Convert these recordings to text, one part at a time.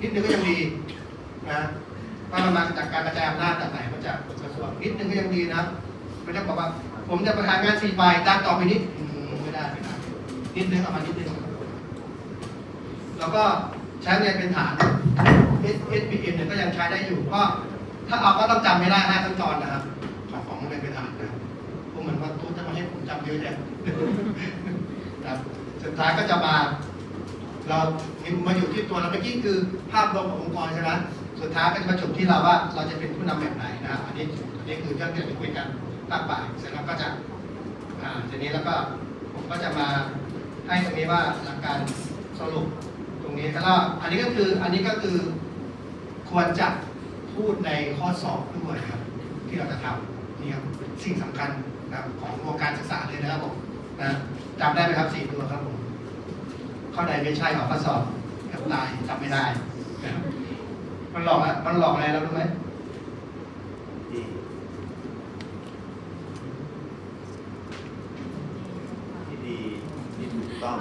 นิดนึงก็ยังดีนะว่ามันมาจากการกระจายอำนาจจากไหนมาจากกระทรวงนิดนึงก็ยังดีนะไม่ต้องบอกว่า ผมจะประธานงานสี่ฝ่ายดันต่อไปนิดไม่ได้ไม่ได้นิดนึงเอามานิดนึงแล้วก็ใช้เรียนเป็นฐาน S S P M เนี่ยก็ยังใช้ได้อยู่ก็ถ้าเอาก็ต้องจำไม่ได้ห้าขั้นตอนนะครับของของเรียนเป็นฐานนะผมเหมือนว่าทุกจะมาให้ผมจำเยอะแยะครับสุดท้ายก็จะมา เรามาอยู่ที่ตัวเราเมื่อกี้คือภาพรวมขององค์กรใช่ไหมสุดท้ายก็จะมาจบที่เราว่าเราจะเป็นผู้นำแบบไหนนะครับอันนี้อันนี้คือเรื่องที่เราจะคุยกันภาคบ่ายเสร็จแล้วก็จะอ่าทีนี้แล้วก็ผมก็จะมาให้ตรงนี้ว่าหลักการสรุปตรงนี้แล้วอันนี้ก็คืออันนี้ก็คือควรจะพูดในข้อสอบด้วยครับ ที่เราจะทำนี่ครับสิ่งสำคัญนะครับของวงการศึกษาเลยนะครับผมนะจำได้ไหมครับสี่ตัวครับผม ข้อใดไม่ใช่ออกข้อสอบแอบตายจำไม่ได้ มันหลอกอะมันหลอกอะไรเรารู้ไหมดีที่ดีที่ถูกต้อง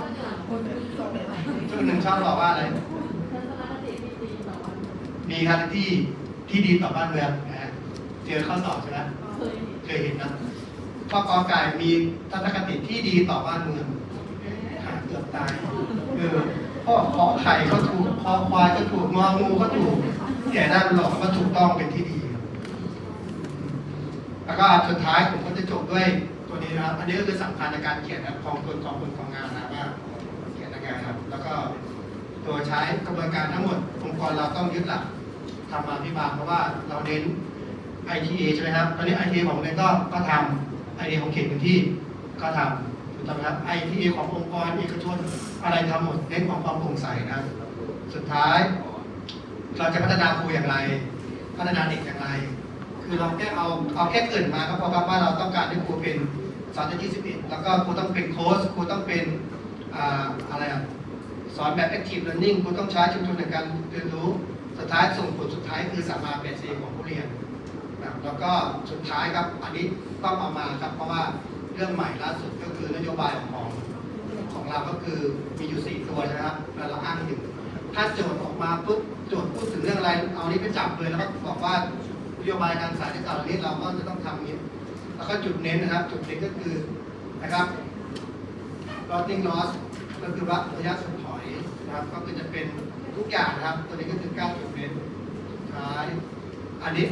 ช่วงหนึ่งชอบบอกว่าอะไรมีครับที่ที่ดีต่อบ้านเมืองนะฮะเจอข้อสอบใช่ไหมเคยเห็นนะข้อกอไก่มีทัศนคติที่ดีต่อบ้านเมือง กือบตายเออพ่อขอไข่ก็ถูกคอควายก็ถูกงองูก็ถูกแต่ได้มันหลอกว่าถูกต้องเป็นที่ดีครับแล้วก็สุดท้ายผมก็จะจบด้วยตัวนี้นะครับอันนี้ก็คือสำคัญในการเขียนนะกองทุนกองทุนของงานนะว่าเขียนยังไงครับ แล้วก็ตัวใช้กระบวนการทั้งหมดองค์กรเราต้องยึดหลักทำมาพิบาลเพราะว่าเราเน้น ITA ใช่ไหมครับตอนนี้ ITA ของเรนก็ก็ทำ ITA ของเขตพื้นที่ก็ทำ ถูกต้องครับ ITA ขององค์กรเอกชนอะไรทำหมดเน้นของความโปร่งใสนะสุดท้าย เราจะพัฒนาครูอย่างไร พัฒนาเด็กอย่างไร คือเราแค่เอาเอาแค่เกรินมาก็พอครับว่าเราต้องการให้ครูเป็นสอนที่21แล้วก็ครูต้องเป็นโค้ชครูต้องเป็นอ่าอะไรอะสอนแบบ active learning คุณต้องใช้ชุมชนในการเรียนรู้สุดท้ายส่งผลสุดท้ายคือสัมมาเป็นสีของผู้เรียนนะแล้วก็สุดท้ายครับอันนี้ต้องเอามาครับเพราะว่าเรื่องใหม่ล่าสุดก็คื บายของของเราก็คือมีอยู่สี่ตัวใช่ไหมครับแล้วเราอ้างอยู่ ถ้าโจทย์ออกมาปุ๊บโจทย์พูดถึงเรื่องอะไร เอานี้ไปจับเลยแล้วก็บอกว่านโยบายการศึกษาที่เก่าเหล่านี้เราก็จะต้องทำนี้ แล้วก็จุดเน้นนะครับ จุดเน้นก็คือนะครับ routing loss ก็คือว่าระยะสุดถอยนะครับ ก็คือจะเป็นทุกอย่างนะครับ ตัวนี้ก็คือ9จุดเน้นท้ายอันนี้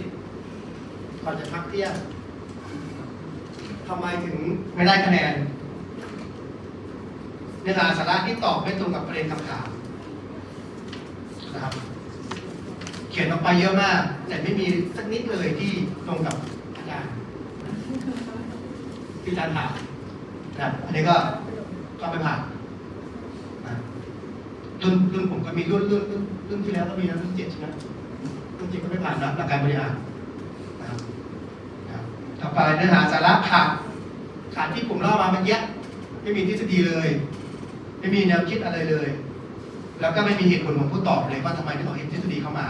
ก่อนจะพักเที่ยงทำไมถึงไม่ได้คะแนน เนื้อหาสาระที่ตอบไม่ตรงกับประเด็นคำถามนะครับ เขียนออกไปเยอะมาก แต่ไม่มีสักนิดเลยที่ตรงกับอาจารย์ที่อาจารย์ถามนะครับ อันนี้ก็ก็ไม่ผ่านนะรุ่นรุ่นผมก็มีรุ่นรุ่นรุ่นรุ่นที่แล้วก็มีนะรุ่นเจ็ดใช่ไหมรุ่นเจ็ดก็ไม่ผ่านนะหลักการบริหารนะครับต่อไปเนื้อหาสาระขาดขาดที่ผมเล่ามาเมื่อกี้ไม่มีทฤษฎีเลย ไม่มีแนวคิดอะไรเลย แล้วก็ไม่มีเหตุผลของผู้ตอบเลยว่าทำไมถึงเอาเหตุทฤษฎีเข้ามา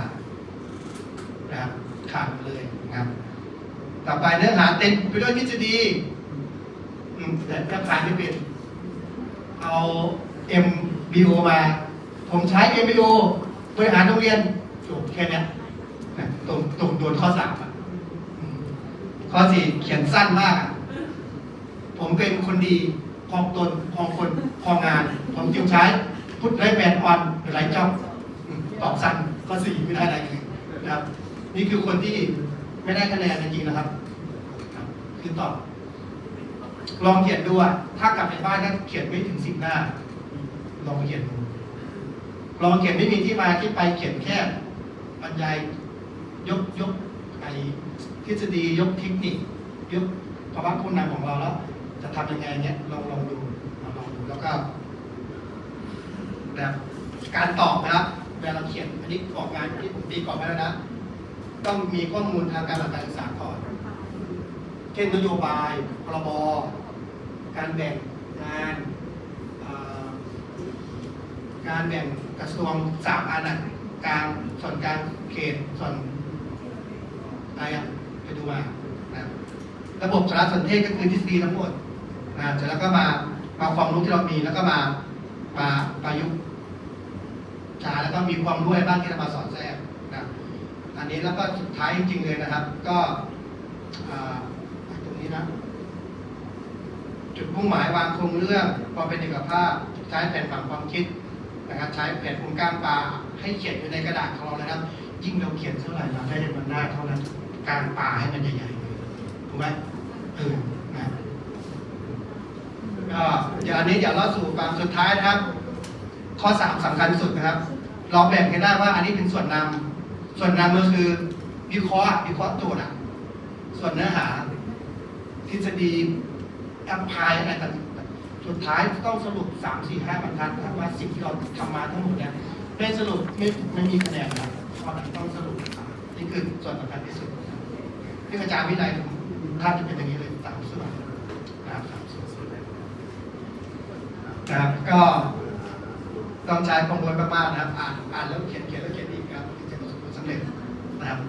นะครับขาดเลยนะครับ ต่อไปเนื้อหาเต็มไปด้วยทฤษฎีอืมแต่ถ้าขายไม่เป็นเอา MBO มา ผมใช้ MBO บริหารโรงเรียนจบแค่นี้นะตรงตรงโดนข้อสามอืมข้อสี่เขียนสั้นมาก ผมเป็นคนดี องตนพองคนพองงานผมจึงใช้พุทธไรแมนออนไรจ็อบตอบสั้นข้อสี่ไม่ได้อะไรเลยนะครับ นี่คือคนที่ไม่ได้คะแนนจริงๆนะครับ คือตอบ ลองเขียนดูอะถ้ากลับไปบ้านถ้าเขียนไม่ถึงสิบหน้า ลองเขียนดูลองเขียนไม่มีที่มาที่ไปเขียนแค่บรรยายยกยกไอทฤษฎียกเทคนิคยกภาวะผู้นำของเราแล้ว ทำยังไงเนี่ยลองลองดูลองลองดูแล้วก็ แบบการตอบนะครับเวลาเราเขียนอันนี้ออกงานที่ผมตีกรอบไว้แล้วนะ ต้องมีข้อมูลทางการหลักการศึกษาก่อน เช่นนโยบายพรบการแบ่งงานการแบ่งกระทรวงสามอันน่ะกลางส่วนกลางเขตส่วนอะไรอะไปดูมานะระบบสารสนเทศก็คือทฤษฎีทั้งหมด นะเสร็จแล้วก็มามาความรู้ที่เรามีแล้วก็มามาประยุกต์ช้าแล้วก็มีความรู้อะไรบ้างที่เรามาสอนแทรกนะอันนี้แล้วก็สุดท้ายจริงๆเลยนะครับ ก็ตรงนี้นะจุดมุ่งหมายวางโครงเรื่องพอเป็นเอกภาพใช้แผนผังความคิดนะครับใช้แผนภูมิกล้ามปลาให้เขียนอยู่ในกระดาษของเรานะครับ ยิ่งเราเขียนเท่าไหร่เราได้มันหน้าเท่านั้นการปลาให้มันใหญ่ๆถูกไหมเออนะก็เดี๋ยวอั นนี้เดี๋ยวเราสู่ความสุดท้ายนะครับ ข้อสามสำคัญสุดนะครับเราแบ่งกันได้ว่าอันนี้เป็นส่วนนำส่วนนำก็คือวิเคราะห์วิเคราะห์โจทย์อะส่วนเนื้อหา ทฤษฎีแอปพลายอะไรต่างๆสุดท้ายต้องสรุปสามสี่ห้าบรรทัดครับว่าสิ่งที่เราทำมาทั้งหมดเนี่ยไม่สรุปไม่ไม่มีคะแนนนะครับเพราะมันต้องสรุปนี่คือส่วนสำคัญที่สุดที่อาจารย์วินัยผมท่านจะเป็นอย่างนี้เลยสามส่วนนะครับ นะครับก็ต้องใช้ความรู้มากๆนะครับ อ่านอ่านแล้วเขียนเขียนแล้วเขียนอีกครับถึงจะประสบผลสำเร็จนะครับ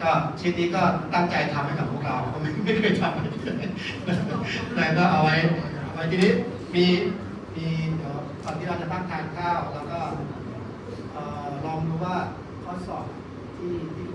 ก็ชิ้นนี้ก็ตั้งใจทำให้กับพวกเราเพราไม่ไม่เคยทำเลยแต่ก็เอาไว้เอาไว้ทีนี้มีมีเดี๋ยวตอนที่เราจะตั้งทานข้าวแล้วก็ลองดูว่าข้อสอบที่ที่